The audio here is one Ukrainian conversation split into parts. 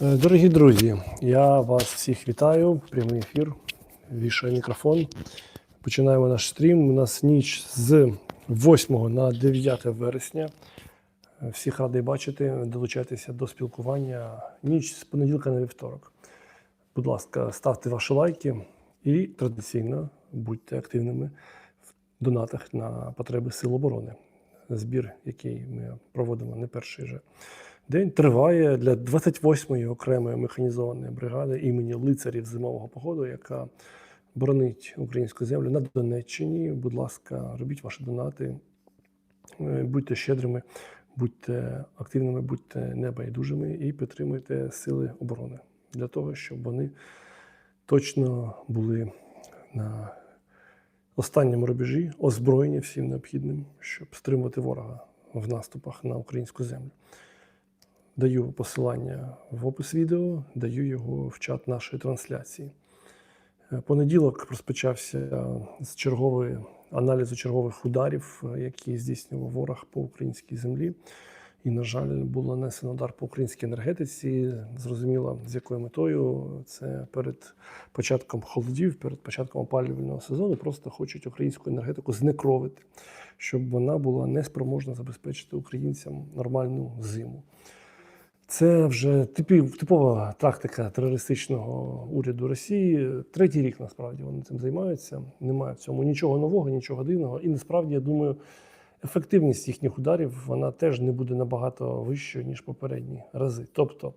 Е, Дорогі друзі, я вас всіх вітаю. Прямий ефір. Вішаю мікрофон. Починаємо наш стрім. У нас ніч з 8 на 9 вересня. Е, Всіх радий бачити, долучайтеся до спілкування. Ніч з понеділка на вівторок. Будь ласка, ставте ваші лайки і традиційно будьте активними в донатах на потреби Сил оборони. Збір, який ми проводимо не перший же день, триває для 28-ї окремої механізованої бригади імені лицарів зимового походу, яка боронить українську землю на Донеччині. Будь ласка, робіть ваші донати, Е, будьте щедрими, будьте активними, будьте небайдужими і підтримуйте сили оборони для того, щоб вони точно були на останньому рубежі, озброєні всім необхідним, щоб стримувати ворога в наступах на українську землю. Даю посилання в опис відео, даю його в чат нашої трансляції. Е, Понеділок розпочався з чергової аналізу чергових ударів, е, які здійснював ворог по українській землі. І, на жаль, було нанесено удар по українській енергетиці. Зрозуміло, з якою метою це перед початком холодів, перед початком опалювального сезону. Просто хочуть українську енергетику знекровити, щоб вона була неспроможна забезпечити українцям нормальну зиму. Це вже типів, типова тактика терористичного уряду Росії. Третій рік насправді вони цим займаються. Немає в цьому нічого нового, нічого дивного. І насправді я думаю, ефективність їхніх ударів вона теж не буде набагато вищою ніж попередні рази. Тобто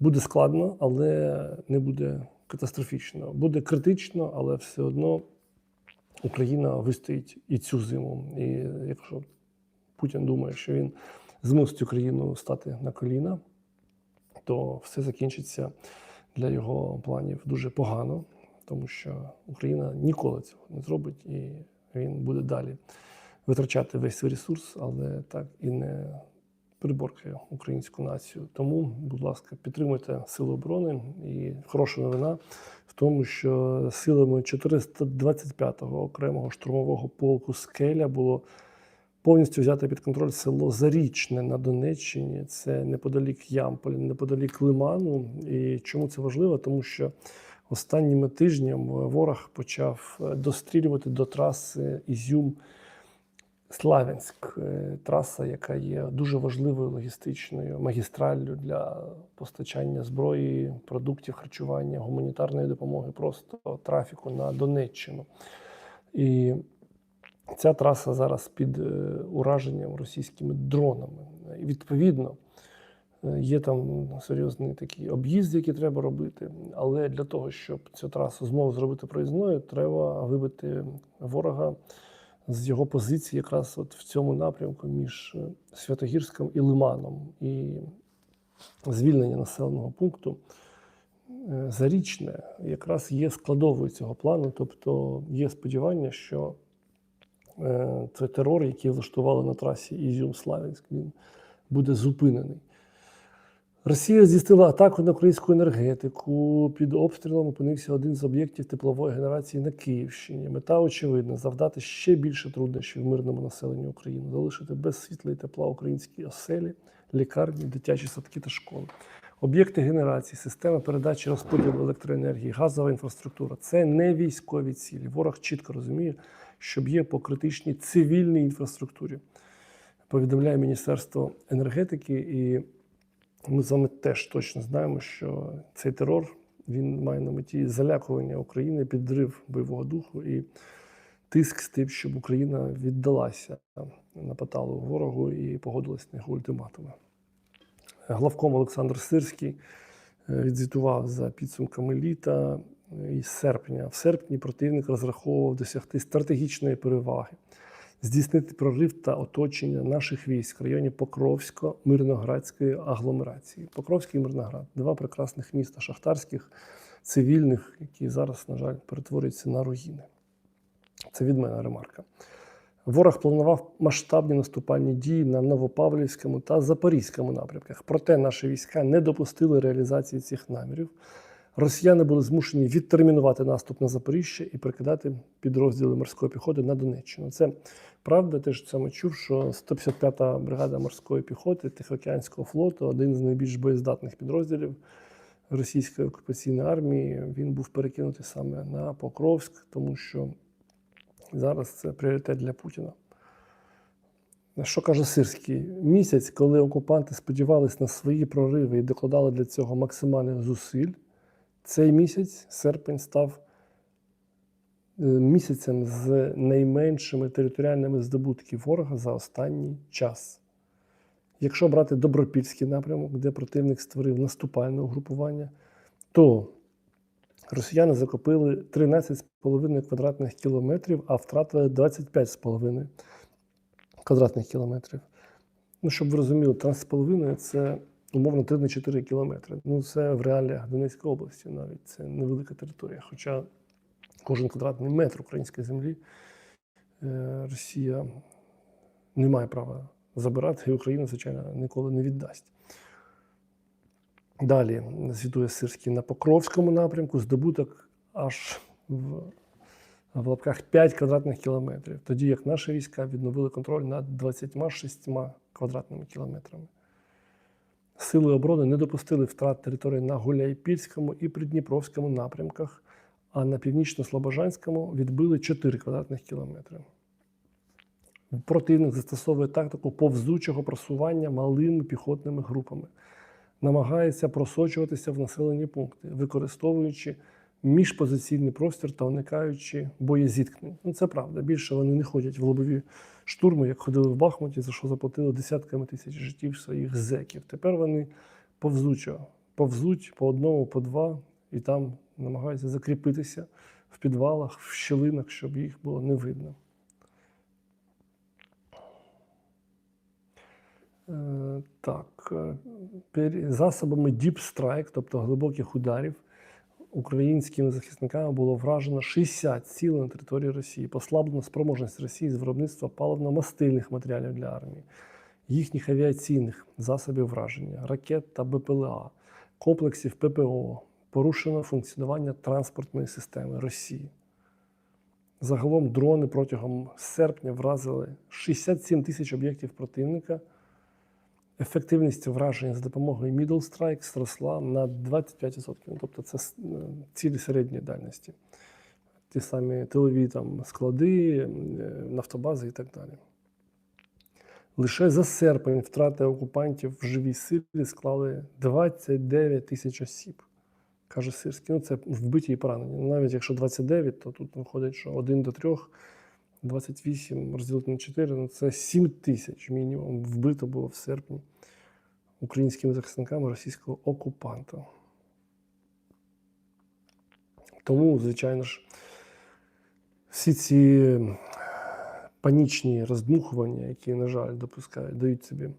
буде складно, але не буде катастрофічно. Буде критично, але все одно Україна вистоїть і цю зиму. І якщо Путін думає, що він змусить Україну стати на коліна, то все закінчиться для його планів дуже погано, тому що Україна ніколи цього не зробить, і він буде далі витрачати весь свій ресурс, але так і не приборкає українську націю. Тому, будь ласка, підтримуйте Сили оборони. І хороша новина в тому, що силами 425-го окремого штурмового полку Скеля було повністю взяти під контроль село Зарічне на Донеччині. Це неподалік Ямполя, неподалік Лиману. І чому це важливо? Тому що останніми тижнями ворог почав е, дострілювати до траси Ізюм. Славянськ, е, траса, яка є дуже важливою логістичною магістраллю для постачання зброї, продуктів харчування, гуманітарної допомоги, просто трафіку на Донеччину. І ця траса зараз під е, ураженням російськими дронами. І відповідно е, є там серйозний такий об'їзд, який треба робити. Але для того, щоб цю трасу знову зробити проїзною, треба вибити ворога з його позиції якраз от в цьому напрямку між е, Святогірськом і Лиманом. І звільнення населеного пункту Зарічне якраз є складовою цього плану. Тобто є сподівання, що е, цей терор, який влаштували на трасі Ізюм-Славянськ, він буде зупинений. Росія здійснила атаку на українську енергетику. Під обстрілом опинився один з об'єктів теплової генерації на Київщині. Мета очевидна завдати ще більше труднощів мирному населенню України, залишити без світла і тепла українські оселі, лікарні, дитячі садки та школи. Об'єкти генерації, система передачі розподілу електроенергії, газова інфраструктура це не військові цілі. Ворог чітко розуміє, що б'є по критичній цивільній інфраструктурі. Повідомляє Міністерство енергетики і. Ми з вами теж точно знаємо, що цей терор він має на меті залякування України, підрив бойового духу і тиск з тим, щоб Україна віддалася на поталу ворогу і погодилась на його ультиматуми. Главком Олександр Сирський е, відзвітував за підсумками літа і серпня. В серпні противник розраховував досягти стратегічної переваги здійснити прорив та оточення наших військ в районі Покровсько-Мирноградської агломерації. Покровський і Мирноград два прекрасних міста шахтарських, цивільних, які зараз, на жаль, перетворюються на руїни. Це від мене ремарка. Ворог планував масштабні наступальні дії на Новопавлівському та Запорізькому напрямках. Проте наші війська не допустили реалізації цих намірів. Росіяни були змушені відтермінувати наступ на Запоріжжя і прикидати підрозділи морської піхоти на Донеччину. Це правда, теж саме чув, що 155-та бригада морської піхоти Тихоокеанського флоту один з найбільш боєздатних підрозділів російської окупаційної армії, він був перекинутий саме на Покровськ, тому що зараз це пріоритет для Путіна. Що каже Сирський? Місяць, коли окупанти сподівались на свої прориви і докладали для цього максимальних зусиль, цей місяць, серпень, став е, місяцем з найменшими територіальними здобутків ворога за останній час. Якщо брати Добропільський напрямок, де противник створив наступальне угрупування, то росіяни закопили 13,5 квадратних кілометрів, а втратили 25,5 квадратних кілометрів. Ну, щоб ви розуміли, 13,5 це умовно 3-4 кілометри. Ну, це в реаліях Донецької області навіть це невелика територія. Хоча кожен квадратний метр української землі е, Росія не має права забирати, і Україна, звичайно, ніколи не віддасть. Далі звітує Сирський на Покровському напрямку, здобуток аж в, в лапках 5 квадратних кілометрів, тоді як наші війська відновили контроль над 26 квадратними кілометрами. Сили оборони не допустили втрат території на Гуляйпільському і Придніпровському напрямках, а на північно-слобожанському відбили 4 квадратних кілометри. Противник застосовує тактику повзучого просування малими піхотними групами, намагається просочуватися в населені пункти, використовуючи міжпозиційний простір та уникаючи боєзіткнень. Ну, це правда. Більше вони не ходять в лобові штурми, як ходили в Бахмуті, за що заплатили десятками тисяч життів своїх зеків. Тепер вони повзучо, повзуть по одному, по два, і там намагаються закріпитися в підвалах, в щілинах, щоб їх було не видно. Е, Так, е, засобами Deep Strike, тобто глибоких ударів, українськими захисниками було вражено 60 цілей на території Росії. Послаблено спроможність Росії з виробництва паливно-мастильних матеріалів для армії, їхніх авіаційних засобів враження, ракет та БПЛА, комплексів ППО, порушено функціонування транспортної системи Росії. Загалом дрони протягом серпня вразили 67 тисяч об'єктів противника. Ефективність враження за допомогою Middle Strike зросла на 25%. Ну, Тобто це е, цілі середньої дальності. Ті самі тилові там, склади, е, нафтобази і так далі. Лише за серпень втрати окупантів в живій силі склали 29 тисяч осіб, каже Сирський. Ну, це вбиті і поранені. Навіть якщо 29, то тут виходить, що 1 до 3, 28 розділити на 4, ну це 7 тисяч мінімум вбито було в серпні українськими захисниками російського окупанта. Тому, звичайно ж, всі ці панічні роздмухування, які, на жаль, допускають, дають собі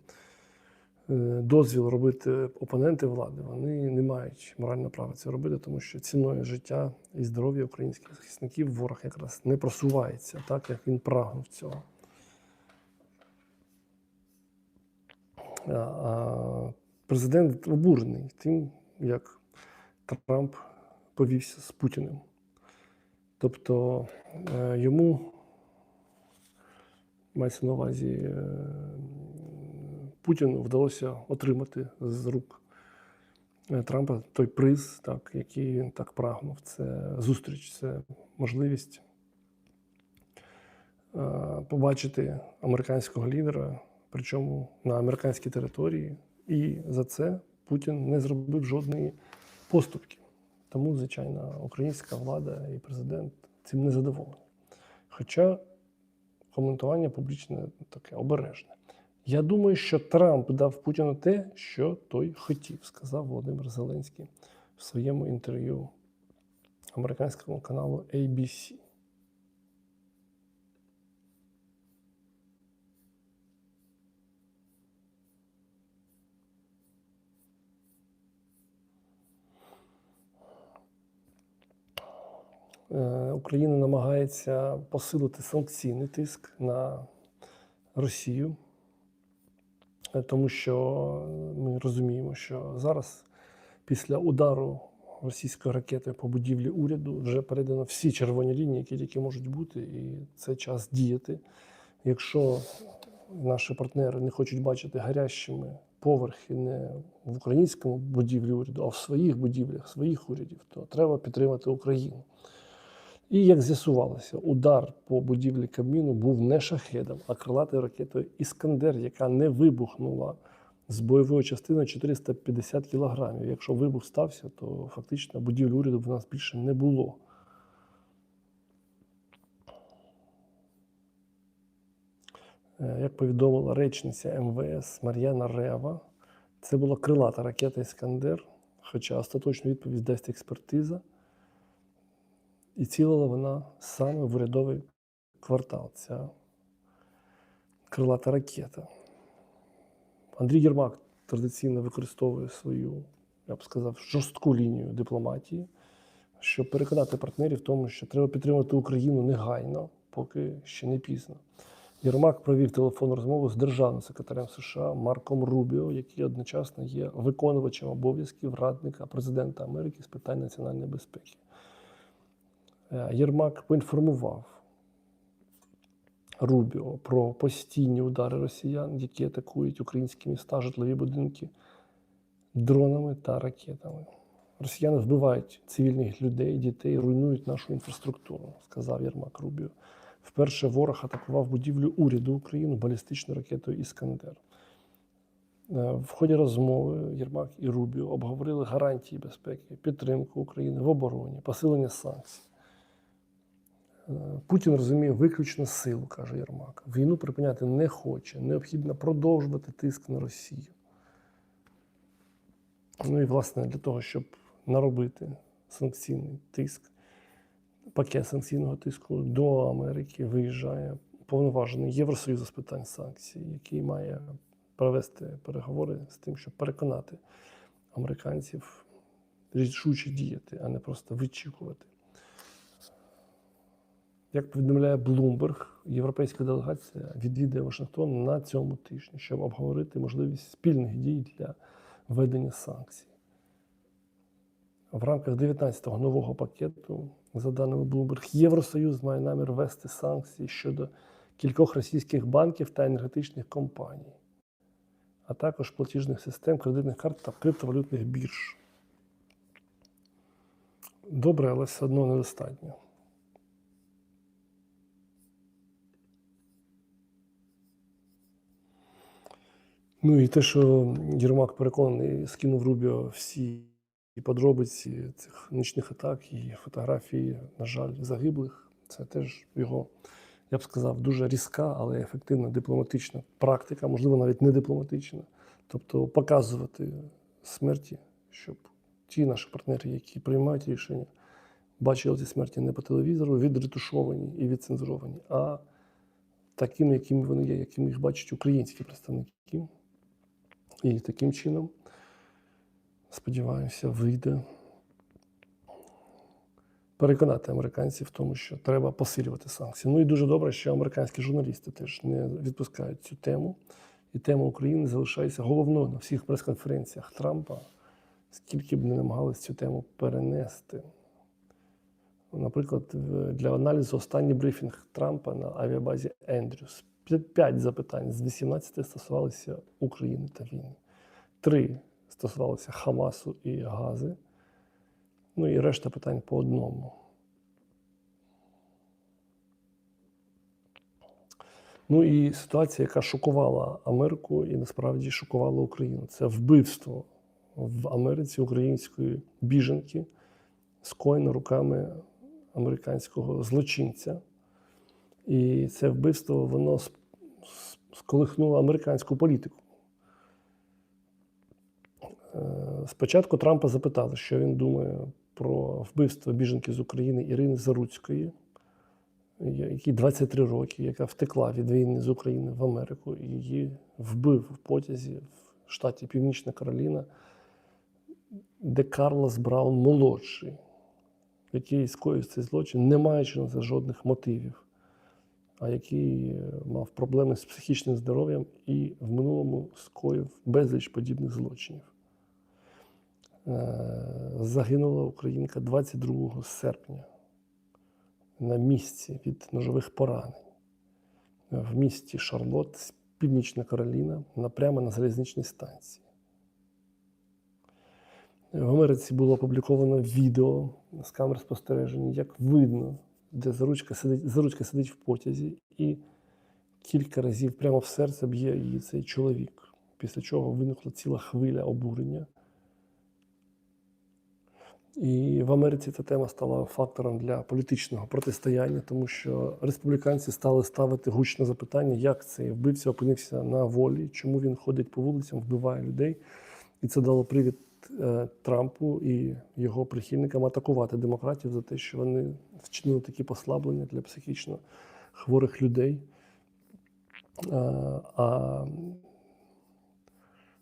дозвіл робити опоненти влади, вони не мають морального права це робити, тому що ціною життя і здоров'я українських захисників ворог якраз не просувається так, як він прагнув цього. А президент обурений тим, як Трамп повівся з Путіним. Тобто е, йому мається на увазі е, Путіну вдалося отримати з рук е, Трампа той приз, так, який він так прагнув. Це зустріч, це можливість е, побачити американського лідера, причому на американській території, і за це Путін не зробив жодної поступки. Тому, звичайно, українська влада і президент цим не задоволені. Хоча коментування публічне таке обережне. Я думаю, що Трамп дав Путіну те, що той хотів, сказав Володимир Зеленський в своєму інтерв'ю американському каналу ABC. Е, Україна намагається посилити санкційний тиск на Росію, е, тому що ми розуміємо, що зараз, після удару російської ракети по будівлі уряду, вже передано всі червоні лінії, які тільки можуть бути, і це час діяти. Якщо наші партнери не хочуть бачити гарячими поверхи не в українському будівлі уряду, а в своїх будівлях, своїх урядів, то треба підтримати Україну. І як з'ясувалося, удар по будівлі Кабміну був не шахедом, а крилатою ракетою Іскандер, яка не вибухнула з бойовою частиною 450 кілограмів. Якщо вибух стався, то фактично будівлі уряду в нас більше не було. Е, Як повідомила речниця МВС Мар'яна Рева, це була крилата ракета Іскандер, хоча остаточну відповідь дасть експертиза. І цілила вона саме в урядовий квартал. Ця крилата ракета. Андрій Єрмак традиційно використовує свою, я б сказав, жорстку лінію дипломатії, щоб переконати партнерів в тому, що треба підтримати Україну негайно, поки ще не пізно. Єрмак провів телефонну розмову з державним секретарем США Марком Рубіо, який одночасно є виконувачем обов'язків радника президента Америки з питань національної безпеки. Е, Єрмак поінформував Рубіо про постійні удари росіян, які атакують українські міста, житлові будинки дронами та ракетами. Росіяни вбивають цивільних людей, дітей, руйнують нашу інфраструктуру, сказав Єрмак Рубіо. Вперше ворог атакував будівлю уряду України балістичною ракетою Іскандер. Е, В ході розмови Єрмак і Рубіо обговорили гарантії безпеки, підтримку України в обороні, посилення санкцій. Путін розуміє виключно силу, каже Єрмак. Війну припиняти не хоче. Необхідно продовжувати тиск на Росію. Ну і, власне, для того, щоб наробити санкційний тиск, пакет санкційного тиску до Америки виїжджає повноважений Євросоюзу з питань санкцій, який має провести переговори з тим, щоб переконати американців рішуче діяти, а не просто вичікувати. Як повідомляє Bloomberg, європейська делегація відвідає Вашингтон на цьому тижні, щоб обговорити можливість спільних дій для введення санкцій. В рамках 19-го нового пакету, за даними Bloomberg, Євросоюз має намір ввести санкції щодо кількох російських банків та енергетичних компаній, а також платіжних систем, кредитних карт та криптовалютних бірж. Добре, але все одно недостатньо. Ну і те, що Єрмак переконаний, скинув Рубіо всі подробиці цих нічних атак і фотографії, на жаль, загиблих. Це теж його, я б сказав, дуже різка, але ефективна дипломатична практика, можливо, навіть не дипломатична. Тобто показувати смерті, щоб ті наші партнери, які приймають рішення, бачили ці смерті не по телевізору, відретушовані і відцензуровані, а такими, якими вони є, якими їх бачать українські представники. І таким чином, сподіваюся, вийде переконати американців в тому, що треба посилювати санкції. Ну і дуже добре, що американські журналісти теж не відпускають цю тему. І тема України залишається головною на всіх прес-конференціях Трампа, скільки б не намагалися цю тему перенести. Наприклад, для аналізу останній брифінг Трампа на авіабазі Ендрюс. П'ять запитань з 18 стосувалися України та війни. Три стосувалися Хамасу і Гази. Ну і решта питань по одному. Ну і ситуація, яка шокувала Америку і насправді шокувала Україну. Це вбивство в Америці української біженки, скоєне руками американського злочинця. І це вбивство воно сколихнуло американську політику. Е, Спочатку Трампа запитали, що він думає про вбивство біженки з України Ірини Заруцької, якій 23 роки, яка втекла від війни з України в Америку, і її вбив в потязі в штаті Північна Кароліна, де Карлос Браун молодший, який скоїв цей злочин, не маючи на це жодних мотивів, а який е, мав проблеми з психічним здоров'ям і в минулому скоїв безліч подібних злочинів. Е, Загинула українка 22 серпня на місці від ножових поранень в місті Шарлот Північна Кароліна, на- прямо на залізничній станції. В Америці було опубліковано відео з камер спостереження, як видно, де заручка сидить, заручка сидить в потязі, і кілька разів прямо в серце б'є її цей чоловік, після чого виникла ціла хвиля обурення. І в Америці ця тема стала фактором для політичного протистояння, тому що республіканці стали ставити гучне запитання, як цей вбивця опинився на волі, чому він ходить по вулицям, вбиває людей. І це дало привід Трампу і його прихильникам атакувати демократів за те, що вони вчинили такі послаблення для психічно хворих людей. Е, А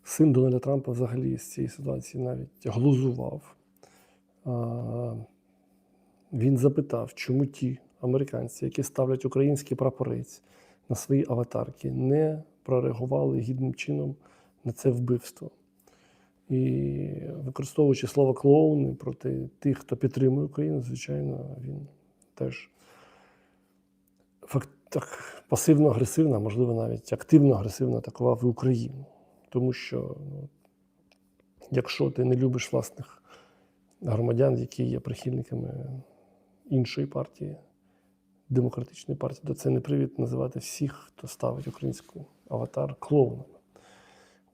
син Дональда Трампа взагалі з цієї ситуації навіть глузував. Він запитав, чому ті американці, які ставлять український прапорець на свої аватарки, не прореагували гідним чином на це вбивство. І використовуючи слово клоуни проти тих, хто підтримує Україну, звичайно, він теж факт, так, пасивно-агресивно, можливо, навіть активно-агресивно атакував і Україну. Тому що, ну, якщо ти не любиш власних громадян, які є прихильниками іншої партії, демократичної партії, то це не привід називати всіх, хто ставить українську аватар клоунами.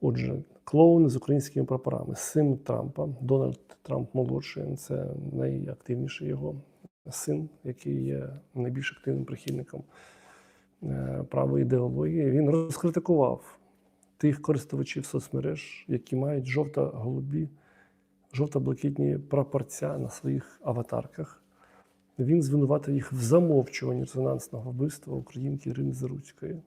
Отже, клоуни з українськими прапорами. Син Трампа, Дональд Трамп молодший, це найактивніший його син, який є найбільш активним прихильником е, правої ідеології. Він розкритикував тих користувачів соцмереж, які мають жовто-голубі жовто-блакитні прапорця на своїх аватарках. Він звинуватив їх в замовчуванні резонансного вбивства українки Ірини Заруцької.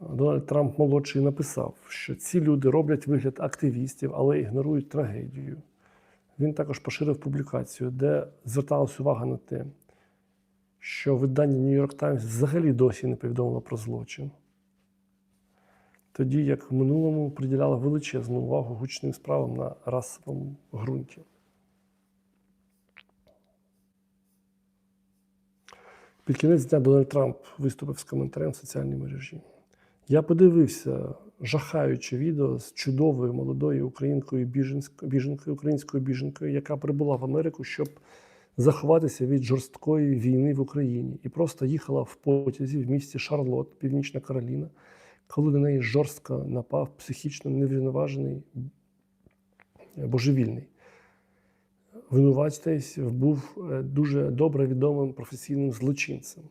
Дональд Трамп молодший написав, що ці люди роблять вигляд активістів, але ігнорують трагедію. Він також поширив публікацію, де зверталась увага на те, що видання York Times взагалі досі не повідомило про злочин тоді як в минулому приділяла величезну увагу гучним справам на расовому ґрунті. Під кінець дня Дональд Трамп виступив з коментарем в соціальній мережі. Я подивився жахаюче відео з чудовою молодою українкою біженкою, українською біженкою, яка прибула в Америку, щоб заховатися від жорсткої війни в Україні, і просто їхала в потязі в місті Шарлот, Північна Кароліна коли на неї жорстко напав психічно неврівноважений божевільний. Винуватець був е, дуже добре відомим професійним злочинцем,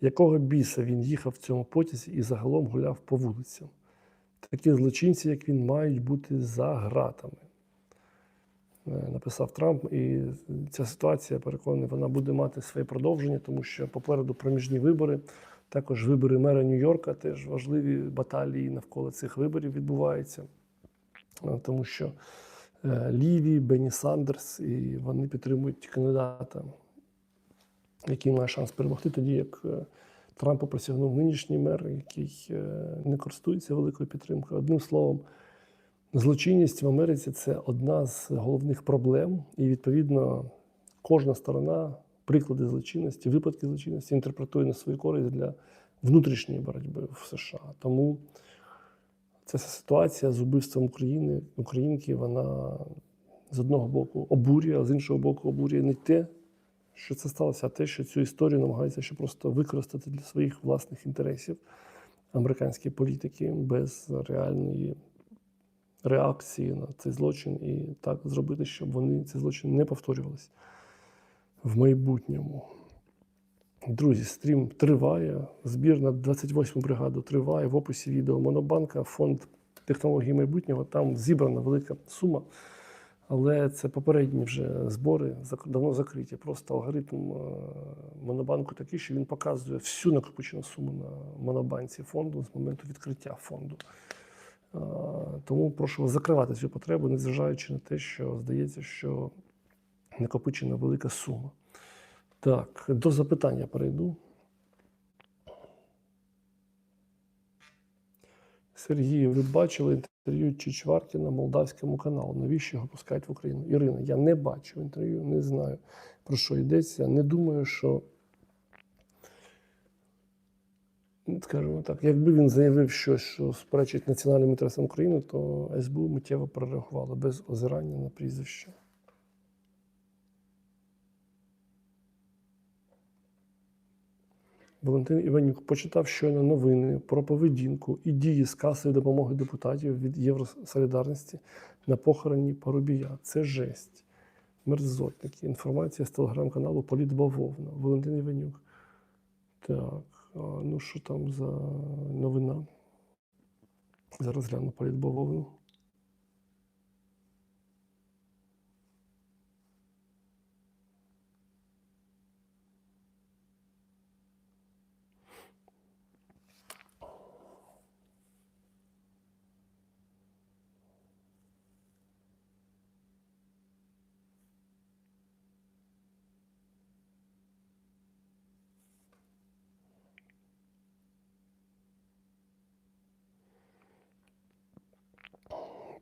якого біса він їхав в цьому потязі і загалом гуляв по вулицям. Такі злочинці, як він, мають бути за гратами. Е, Написав Трамп, і ця ситуація, переконаний, вона буде мати своє продовження, тому що попереду проміжні вибори. Також вибори мера Нью-Йорка, теж важливі баталії навколо цих виборів відбуваються, Е, тому що е, Ліві, Бенні Сандерс, і вони підтримують кандидата, який має шанс перемогти, тоді як е, Трампу присягнув нинішній мер, який е, не користується великою підтримкою. Одним словом, злочинність в Америці це одна з головних проблем, і відповідно кожна сторона приклади злочинності, випадки злочинності інтерпретує на свою користь для внутрішньої боротьби в США. Тому ця ситуація з убивством України, українки, вона з одного боку обурює, а з іншого боку, обурює не те, що це сталося, а те, що цю історію намагаються ще просто використати для своїх власних інтересів американські політики без реальної реакції на цей злочин і так зробити, щоб вони ці злочини не повторювалися в майбутньому. Друзі, стрім триває. Збір на 28-му бригаду триває. В описі відео Монобанка, фонд технології майбутнього. Там зібрана велика сума. Але це попередні вже збори давно закриті. Просто алгоритм е, Монобанку такий, що він показує всю накопичену суму на монобанці фонду з моменту відкриття фонду. Е, Тому прошу вас закривати цю потребу, незважаючи на те, що здається, що накопичена велика сума. Так, до запитання перейду. Сергій, ви бачили інтерв'ю Чичваркіна молдавському каналу. Навіщо його пускають в Україну? Ірина, я не бачив інтерв'ю, не знаю про що йдеться. Не думаю, що Скажімо так, якби він заявив щось, що суперечить національним інтересам України, то СБУ миттєво перереагувало без озирання на прізвище. Валентин Іванюк почитав щойно новини про поведінку і дії з касою допомоги депутатів від Євросолідарності на похороні Парубія. Це жесть. Мерзотники. Інформація з телеграм-каналу Політбавовна. Валентин Іванюк. Так, ну що там за новина? Зараз гляну Політбавовну.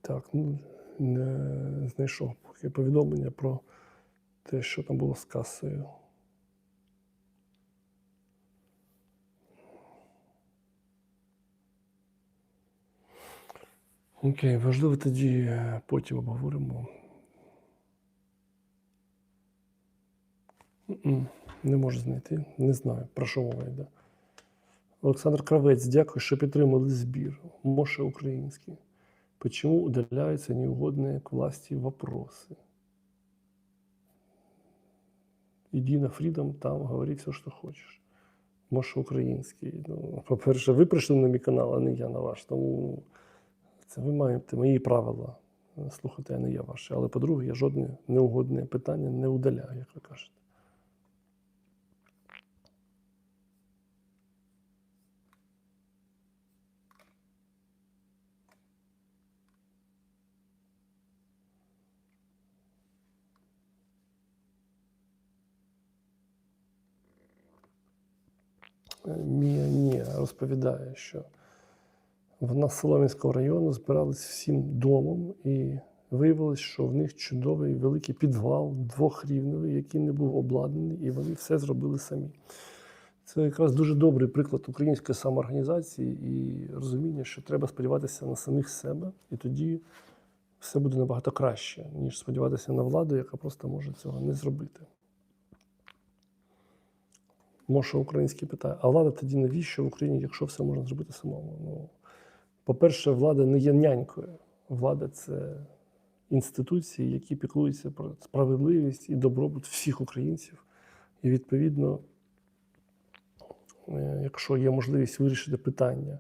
Так, ну не знайшов поки повідомлення про те, що там було з касою. Окей, важливо тоді е, потім обговоримо. Не можу знайти, не знаю, про що мова йде. Олександр Кравець, дякую, що підтримали збір. Моше український. Почему удаляются неугодные к власти вопросы? Иди на Фрідом, там говори все, що хочеш. Може, український. Ну, по-перше, ви прийшли на мій канал, а не я на ваш. Тому це ви маєте мої правила слухати, а не я ваші. Але по-друге, я жодне неугодне питання не удаляю, як ви кажете. Мія розповідає, що вона з району збирались всім домом і виявилось, що в них чудовий великий підвал двохрівневий, який не був обладнаний, і вони все зробили самі. Це якраз дуже добрий приклад української самоорганізації і розуміння, що треба сподіватися на самих себе, і тоді все буде набагато краще, ніж сподіватися на владу, яка просто може цього не зробити. Може, український питає, а влада тоді навіщо в Україні, якщо все можна зробити самому? Ну, по-перше, влада не є нянькою. Влада це інституції, які піклуються про справедливість і добробут всіх українців. І відповідно, е, якщо є можливість вирішити питання,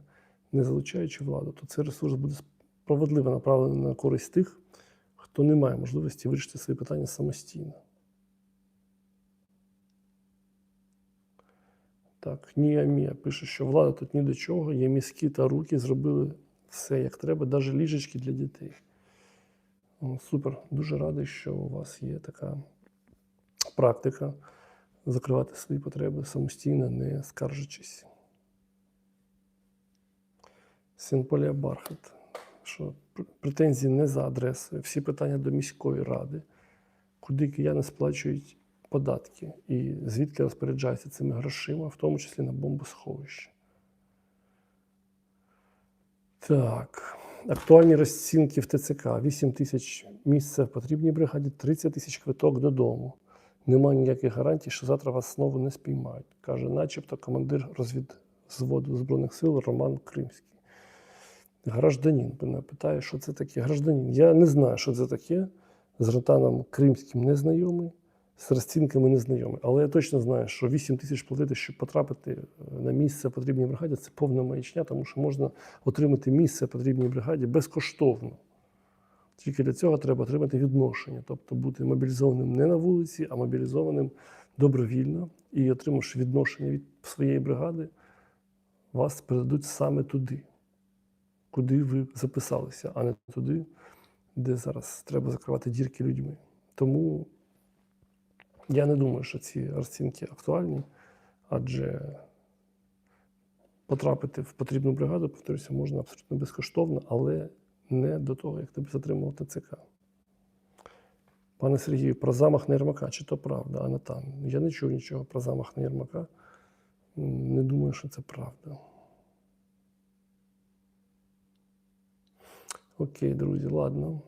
не залучаючи владу, то цей ресурс буде справедливо направлений на користь тих, хто не має можливості вирішити свої питання самостійно. Так, Нія Мія пише, що влада тут ні до чого, є мізки та руки, зробили все як треба, навіть ліжечки для дітей. Супер, дуже радий, що у вас є така практика закривати свої потреби самостійно, не скаржачись. Синполія Бархат. Що претензії не за адресою, всі питання до міської ради, куди кияни сплачують податки і звідки розпоряджаються цими грошима, в тому числі на бомбосховище. Так. Актуальні розцінки в ТЦК. 8 тисяч місця в потрібній бригаді, 30 тисяч квиток додому. Нема ніяких гарантій, що завтра вас знову не спіймають, каже, начебто командир розвідзводу Збройних сил Роман Кримський. Гражданин мене питає, що це таке. Гражданин. Я не знаю, що це таке. З Ротаном Кримським не знайомий, з розцінками не знайомий. Але я точно знаю, що 8 тисяч платити, щоб потрапити е, на місце потрібній бригаді, це повна маячня, тому що можна отримати місце потрібній бригаді безкоштовно. Тільки для цього треба отримати відношення, тобто бути мобілізованим не на вулиці, а мобілізованим добровільно. І отримавши відношення від своєї бригади, вас передадуть саме туди, куди ви записалися, а не туди, де зараз треба закривати дірки людьми. Тому я не думаю, що ці розцінки актуальні, адже потрапити в потрібну бригаду, повторюся, можна абсолютно безкоштовно, але не до того, як тебе затримувати ЦК. Пане Сергію, про замах на Єрмака, чи то правда, а не там. Я не чув нічого про замах на Єрмака. Не думаю, що це правда. Окей, друзі, ладно.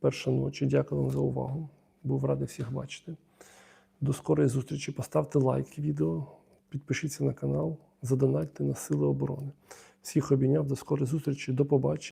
Перша ночі. Дякую вам за увагу. Був радий всіх бачити. До скорої зустрічі. Поставте лайк відео, підпишіться на канал, задонатьте на Сили оборони. Всіх обійняв до скорої зустрічі. До побачення.